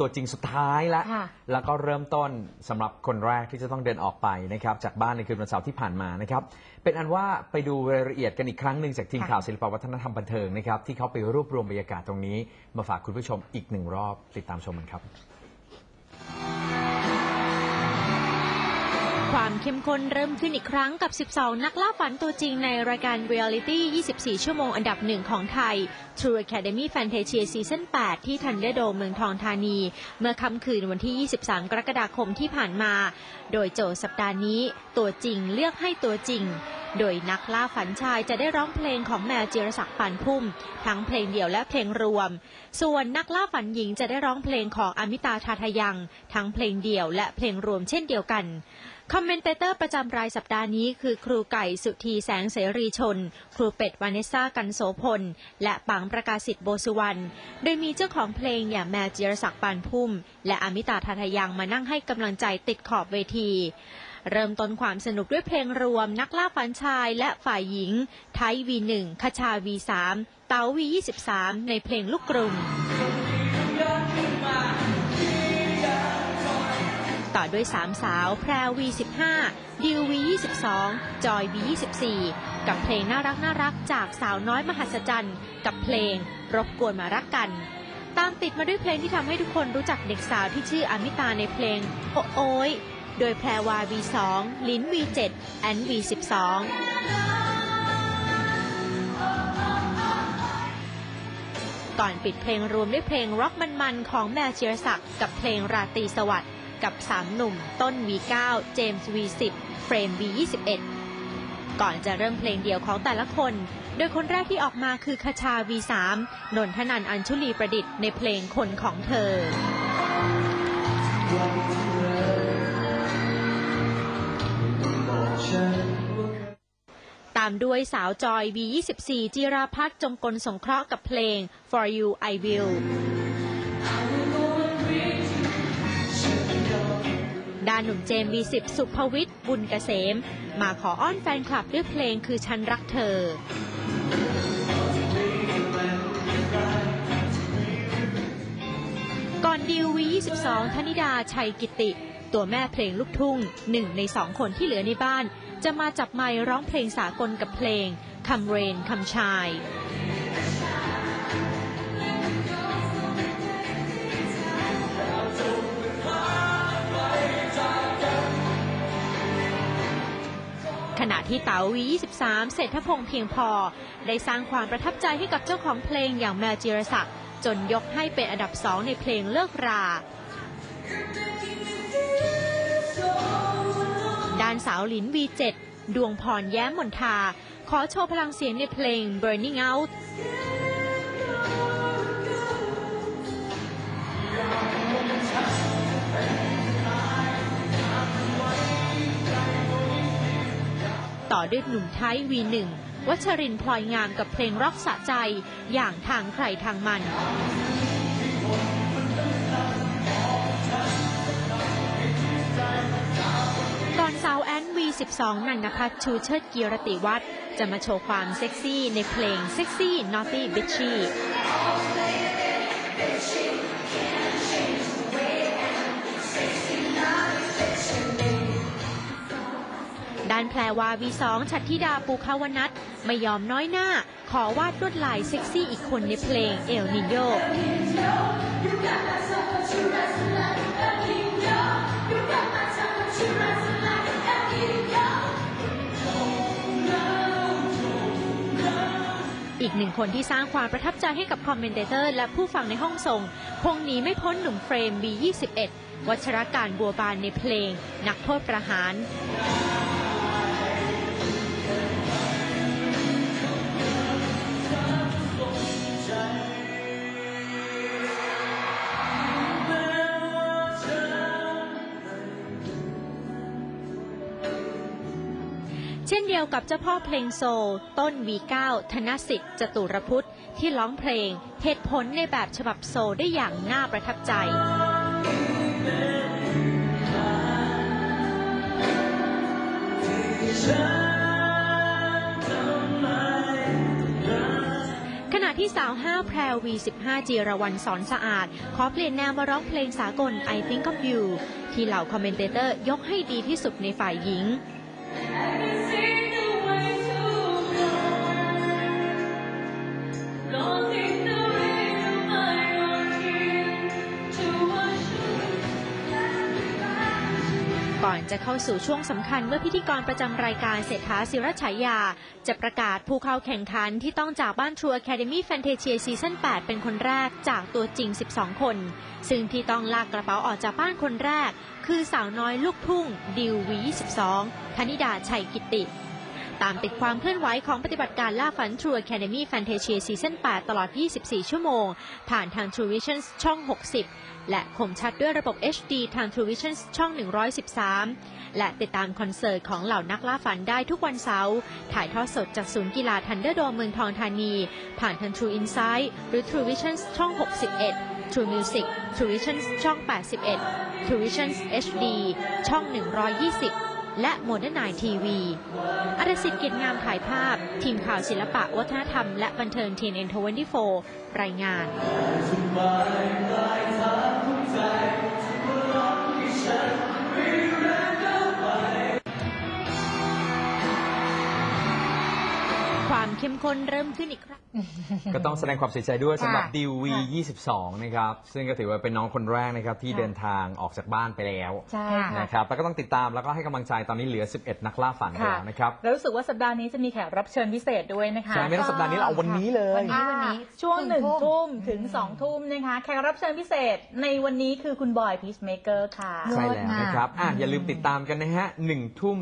ตัวจริงสุดท้ายแล้ว ค่ะ แล้วก็เริ่มต้นสำหรับคนแรกที่จะต้องเดินออกไปนะครับจากบ้านในคืนวันเสาร์ที่ผ่านมานะครับ เป็นอันว่าไปดูรายละเอียดกันอีกครั้งหนึ่งจากทีมค่ะ ข่าวศิลปวัฒนธรรมบันเทิงนะครับที่เขาไปรวบรวมบรรยากาศตรงนี้มาฝากคุณผู้ชมอีกหนึ่งรอบติดตามชมกันครับ ความเข้มข้นเริ่มขึ้นอีกครั้งกับ 12 นักล่าฝันตัวจริงในรายการ Reality 24 ชั่วโมงอันดับหนึ่งของไทย True Academy Fantasia Season 8 ที่ทันเดอร์โดมเมืองทองธานี เมื่อค่ำคืนวันที่ 23 กรกฎาคมที่ผ่านมา โดยโจทย์สัปดาห์นี้ ตัวจริงเลือกให้ตัวจริง โดยนักล่าฝันชายจะได้ร้องเพลงของแมวจิรศักดิ์ปานพุ่ม ทั้งเพลงเดี่ยวและเพลงรวม ส่วนนักล่าฝันหญิงจะได้ร้องเพลงของอมิตาทาทยัง ทั้งเพลงเดี่ยวและเพลงรวมเช่นเดียวกัน คอมเมนเตเตอร์ประจำรายสัปดาห์นี้คือครูไก่สุธีแสงเสรีชน ครูเป็ดวานิสซากันโสพล และปังประกาศสิทธิ์โบสุวรรณ โดยมีเจ้าของเพลงอย่างแมวจิรศักดิ์ปานพุ่ม และอมิตาทาทายังมานั่งให้กำลังใจติดขอบเวที เริ่มต้นความสนุกด้วยเพลงรวม นักล่าฝันชายและฝ่ายหญิง ไทย V1 คชา V3 เต๋า V23 ในเพลงลูกกรุง ด้วยสามสาวแพรว V15 ดิว V22 จอย V24 กับเพลงน่ารักน่ารักจากสาวน้อยมหัศจรรย์ กับเพลงรบกวนมารักกัน ตามติดมาด้วยเพลงที่ทำให้ทุกคนรู้จักเด็กสาวที่ชื่ออมิตาในเพลง โอโอยโดยแพรวา V2 ลิ้น V7 แอน V12 ก่อนปิดเพลงรวมด้วยเพลงร็อกมันๆ ของแมวเชียรศักดิ์กับเพลงราตรีสวัสดิ์ กับ 3 หนุ่ม ต้น V9 เจมส์ V10 เฟรม V21 ก่อนจะเริ่มเพลงเดี่ยวของแต่ละคน โดยคนแรกที่ออกมาคือคชา V3 นนทนันอัญชุลีประดิษฐ์ในเพลงคนของเธอ ตามด้วยสาวจอย V24 จิราพัฒน์จงกลสงเคราะห์กับเพลง For You I Will ด้านหนุ่มเจมส์ V10 สุภวิทย์บุญเกษม มาขออ้อนแฟนคลับด้วยเพลงคือฉันรักเธอก่อนดิว V22 ธนิดาชัยกิติ ตัวแม่เพลงลูกทุ่งหนึ่งในสองคนที่เหลือในบ้าน จะมาจับไมค์ร้องเพลงสากลกับเพลงคำเรนคำชาย ณะที่เต๋าวี 23 เศรษฐพงษ์เพียงพอ ได้สร้างความประทับใจให้กับเจ้าของเพลงอย่างแมวจิรศักดิ์จนยกให้เป็นอันดับสองในเพลงเลิกราด้านสาวหลิน V7 ดวงพรแย้มมนทา ขอโชว์พลังเสียงในเพลง Burning Out ด้วยหนุ่มไทย V1 วัชรินพลอยงามกับเพลงร็อกสะใจอย่างทางใครทางมันก่อนสาวแอน V12 นันนพัฒน์ชูเชิดกีรติวัฒน์จะมาโชว์ความเซ็กซี่ในเพลง Sexy Naughty Bitchy านแพรวา V2 ชัดธิดาปูคาวนัทไม่ยอมน้อยหน้า ขอวาดลวดลายเซ็กซี่อีกคนในเพลงเอลนิโยอีกหนึ่งคนที่สร้างความประทับใจให้กับคอมเมนเตอร์ และผู้ฟังในห้องส่ง คงหนีไม่พ้นหนุ่มเฟรม B21 วัชรการบัวบานในเพลง นักโทษประหาร เช่นเดียวกับเจ้าพ่อเพลงโซลต้น V9 ธนสิทธิ์จตุรพุทธที่ร้องเพลงเหตุผลในแบบฉบับโซลได้อย่างน่าประทับใจขณะที่สาวห้าแพรวี 15 จีรวรรณสอนสะอาด ขอเปลี่ยนแนวมาร้องเพลงสากล I Think of You ที่เหล่าคอมเมนเตเตอร์ยกให้ดีที่สุดในฝ่ายหญิง จะเข้าสู่ช่วงสำคัญเมื่อพิธีกรประจำรายการเศรษฐาศิรฉายา จะประกาศผู้เข้าแข่งขันที่ต้องจากบ้าน True Academy Fantasia ซีซั่น8 เป็นคนแรกจากตัวจริง 12 คน ซึ่งที่ต้องลากกระเป๋าออกจากบ้านคนแรก คือสาวน้อยลูกทุ่ง ดิววี22ธนิดาชัยกิติ ตามติดความเคลื่อนไหวของปฏิบัติการล่าฝัน True Academy Fantasia ซีซั่น8ตลอด 24 ชั่วโมง ผ่านทาง True Vision ช่อง 60 และคมชัดด้วยระบบ HD ทาง True Vision ช่อง 113 และติดตามคอนเสิร์ตของเหล่านักล่าฝันได้ทุกวันเสาร์ ถ่ายทอดสดจากศูนย์กีฬาทันเดอร์โดมเมืองทองธานี ผ่านทาง True Insight หรือ True Vision ช่อง 61 True Music True Vision ช่อง 81 True Vision HD ช่อง 120 และโมเดิร์นไนทีวีอรสิทธิ์เกียรติงามถ่ายภาพ ทีมข่าวศิลปะวัฒนธรรมและบันเทิงเทนเอ็นทเวนตี้โฟรายงานไม่รักที่ฉันไม่รัก เข้มข้นเริ่มขึ้นอีกครั้ง ก็ต้องแสดงความเสียใจด้วยค่ะสำหรับดิววีค่ะ22 นะครับ ซึ่งก็ถือว่าเป็นน้องคนแรกนะครับ ที่ค่ะ เดินทางออกจากบ้านไปแล้วใช่ค่ะ นะครับแล้วก็ต้องติดตามแล้วก็ให้กำลังใจตอนนี้เหลือ 11 นักล่าฝันค่ะ แล้วนะครับแล้วรู้สึกว่าสัปดาห์นี้จะมีแขกรับเชิญพิเศษด้วยนะคะ ใช่ไม่ต้องสัปดาห์นี้เราเอาวันนี้เลย วันนี้วันนี้ ช่วงหหนึ่นึ่งงทุ่ทุ่มมถึงสองทุ่มนะคะ แขกรับเชิญพิเศษในวันนี้คือคุณบอยพีชเมเกอร์ค่ะ ใช่แล้วนะครับอะอย่าลืมติดตามกันนะฮะหนึ่งทุ่ม